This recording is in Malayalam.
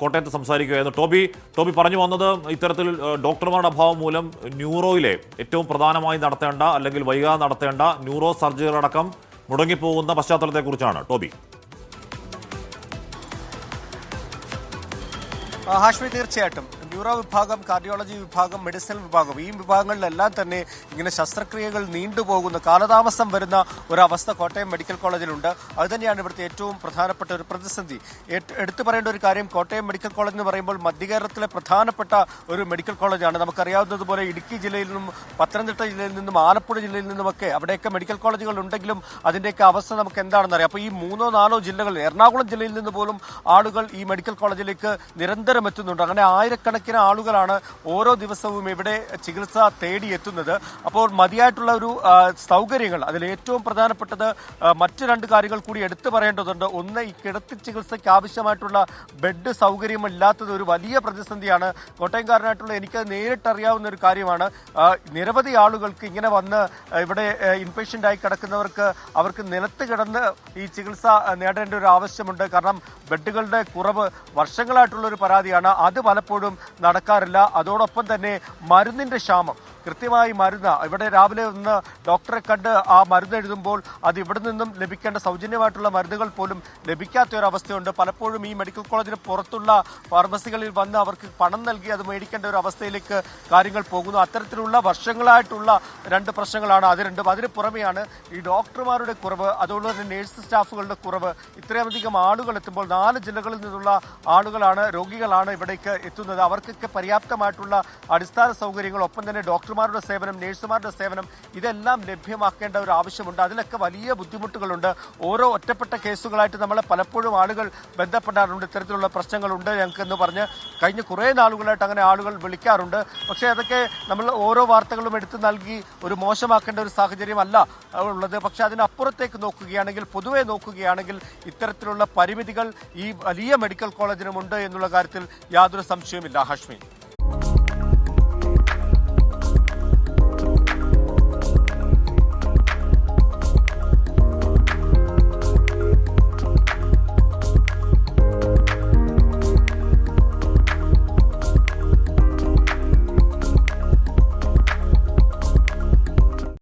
കോട്ടയത്ത് സംസാരിക്കുകയായിരുന്നു. ടോബി ടോബി പറഞ്ഞു വന്നത് ഇത്തരത്തിൽ ഡോക്ടർമാരുടെ അഭാവം മൂലം ന്യൂറോയിലെ ഏറ്റവും പ്രധാനമായി നടത്തേണ്ട അല്ലെങ്കിൽ വൈകാതെ നടത്തേണ്ട ന്യൂറോ സർജറികളടക്കം മുടങ്ങിപ്പോകുന്ന പശ്ചാത്തലത്തെക്കുറിച്ചാണ്. ടോബി. ഹാഷ്മി തീർച്ചയായിട്ടും. ന്യൂറോ വിഭാഗം കാർഡിയോളജി വിഭാഗം മെഡിസിൻ വിഭാഗം ഈ വിഭാഗങ്ങളിലെല്ലാം തന്നെ ഇങ്ങനെ ശസ്ത്രക്രിയകൾ നീണ്ടുപോകുന്ന കാലതാമസം വരുന്ന ഒരവസ്ഥ കോട്ടയം മെഡിക്കൽ കോളേജിലുണ്ട്. അതുതന്നെയാണ് ഇവിടുത്തെ ഏറ്റവും പ്രധാനപ്പെട്ട ഒരു പ്രതിസന്ധി. എടുത്തു പറയേണ്ട ഒരു കാര്യം കോട്ടയം മെഡിക്കൽ കോളേജ് എന്ന് പറയുമ്പോൾ മധ്യകേരളത്തിലെ പ്രധാനപ്പെട്ട ഒരു മെഡിക്കൽ കോളേജാണ്. നമുക്കറിയാവുന്നതുപോലെ ഇടുക്കി ജില്ലയിൽ നിന്നും പത്തനംതിട്ട ജില്ലയിൽ നിന്നും ആലപ്പുഴ ജില്ലയിൽ നിന്നുമൊക്കെ അവിടെയൊക്കെ മെഡിക്കൽ കോളേജുകൾ ഉണ്ടെങ്കിലും അതിന്റെയൊക്കെ അവസ്ഥ നമുക്ക് എന്താണെന്ന് അറിയാം. അപ്പോൾ ഈ മൂന്നോ നാലോ ജില്ലകളിൽ എറണാകുളം ജില്ലയിൽ നിന്ന് പോലും ആളുകൾ ഈ മെഡിക്കൽ കോളേജിലേക്ക് നിരന്തരം എത്തുന്നുണ്ട്. അങ്ങനെ ആയിരക്കണക്കിന് ആളുകളാണ് ഓരോ ദിവസവും ഇവിടെ ചികിത്സ തേടി എത്തുന്നത് അപ്പോൾ മതിയായിട്ടുള്ള ഒരു സൗകര്യങ്ങൾ അതിൽ ഏറ്റവും പ്രധാനപ്പെട്ടത് മറ്റു രണ്ട് കാര്യങ്ങൾ കൂടി എടുത്തു പറയേണ്ടതുണ്ട്. ഒന്ന് ഈ കിടത്തി ചികിത്സയ്ക്ക് ആവശ്യമായിട്ടുള്ള ബെഡ് സൗകര്യമില്ലാത്തത് ഒരു വലിയ പ്രതിസന്ധിയാണ്. കോട്ടയംകാരനായിട്ടുള്ള എനിക്ക് നേരിട്ടറിയാവുന്ന ഒരു കാര്യമാണ്. നിരവധി ആളുകൾക്ക് ഇങ്ങനെ വന്ന് ഇവിടെ ഇൻപേഷ്യന്റ് ആയി കിടക്കുന്നവർക്ക് അവർക്ക് നിലത്ത് കിടന്ന് ഈ ചികിത്സ നേടേണ്ട ഒരു ആവശ്യമുണ്ട്. കാരണം ബെഡുകളുടെ കുറവ് വർഷങ്ങളായിട്ടുള്ള ഒരു പരാതിയാണ്. അത് പലപ്പോഴും നടക്കാറില്ല. അതോടൊപ്പം തന്നെ മരുന്നിന്റെ ക്ഷാമം. കൃത്യമായി മരുന്ന് ഇവിടെ രാവിലെ ഒന്ന് ഡോക്ടറെ കണ്ട് ആ മരുന്ന് എഴുതുമ്പോൾ അത് ഇവിടെ നിന്നും ലഭിക്കേണ്ട സൗജന്യമായിട്ടുള്ള മരുന്നുകൾ പോലും ലഭിക്കാത്ത ഒരു അവസ്ഥയുണ്ട് പലപ്പോഴും ഈ മെഡിക്കൽ കോളേജിന് പുറത്തുള്ള ഫാർമസികളിൽ വന്ന് അവർക്ക് പണം നൽകി അത് മേടിക്കേണ്ട ഒരു അവസ്ഥയിലേക്ക് കാര്യങ്ങൾ പോകുന്നു. അത്തരത്തിലുള്ള വർഷങ്ങളായിട്ടുള്ള രണ്ട് പ്രശ്നങ്ങളാണ് അത് രണ്ടും. അതിന് പുറമെയാണ് ഈ ഡോക്ടർമാരുടെ കുറവ് അതുകൊണ്ട് തന്നെ നേഴ്സ് സ്റ്റാഫുകളുടെ കുറവ്. ഇത്രയധികം ആളുകൾ എത്തുമ്പോൾ നാല് ജില്ലകളിൽ നിന്നുള്ള ആളുകളാണ് രോഗികളാണ് ഇവിടേക്ക് എത്തുന്നത്. അവർക്കൊക്കെ പര്യാപ്തമായിട്ടുള്ള അടിസ്ഥാന സൗകര്യങ്ങൾ ഒപ്പം തന്നെ ഡോക്ടർമാരുടെ സേവനം നേഴ്സുമാരുടെ സേവനം ഇതെല്ലാം ലഭ്യമാക്കേണ്ട ഒരു ആവശ്യമുണ്ട്. അതിലൊക്കെ വലിയ ബുദ്ധിമുട്ടുകളുണ്ട്. ഓരോ ഒറ്റപ്പെട്ട കേസുകളായിട്ട് നമ്മളെ പലപ്പോഴും ആളുകൾ ബന്ധപ്പെടാറുണ്ട്. ഇത്തരത്തിലുള്ള പ്രശ്നങ്ങളുണ്ട് ഞങ്ങൾക്കെന്ന് പറഞ്ഞ് കഴിഞ്ഞ കുറേ നാളുകളായിട്ട് അങ്ങനെ ആളുകൾ വിളിക്കാറുണ്ട്. പക്ഷേ അതൊക്കെ നമ്മൾ ഓരോ വാർത്തകളും എടുത്തു നൽകി ഒരു മോശമാക്കേണ്ട ഒരു സാഹചര്യമല്ല ഉള്ളത്. പക്ഷേ അതിനപ്പുറത്തേക്ക് നോക്കുകയാണെങ്കിൽ പൊതുവെ നോക്കുകയാണെങ്കിൽ ഇത്തരത്തിലുള്ള പരിമിതികൾ ഈ വലിയ മെഡിക്കൽ കോളേജിനുമുണ്ട് എന്നുള്ള കാര്യത്തിൽ യാതൊരു സംശയവുമില്ല. ഹാഷ്മി.